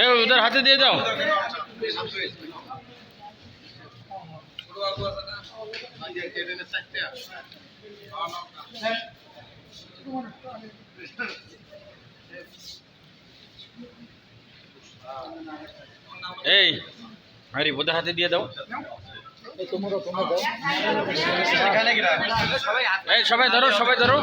এই ওদের হাতে দিয়ে দাও। এই আরে ওদের হাতে দিয়ে দাও। এই সবাই ধরো সবাই ধরো।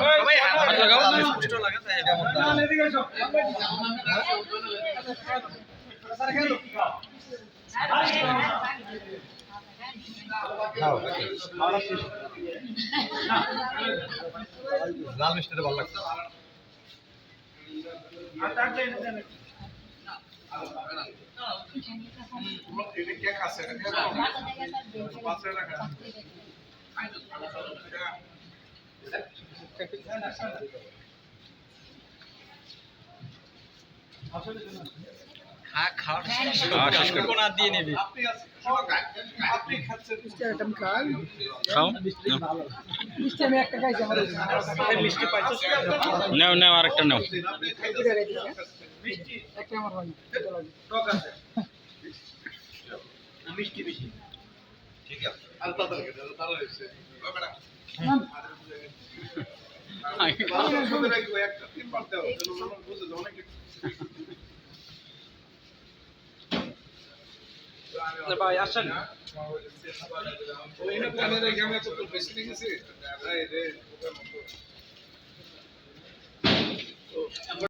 লাল মিষ্টিটা ভালো লাগছে। খাওয়া শেষ নাও নাও আরেকটা নাও ঠিক আছে আর তাড়াতাড়ি ভাই আসেন ওই না প্ল্যানের আগে আমি এত বেশি দেখেছি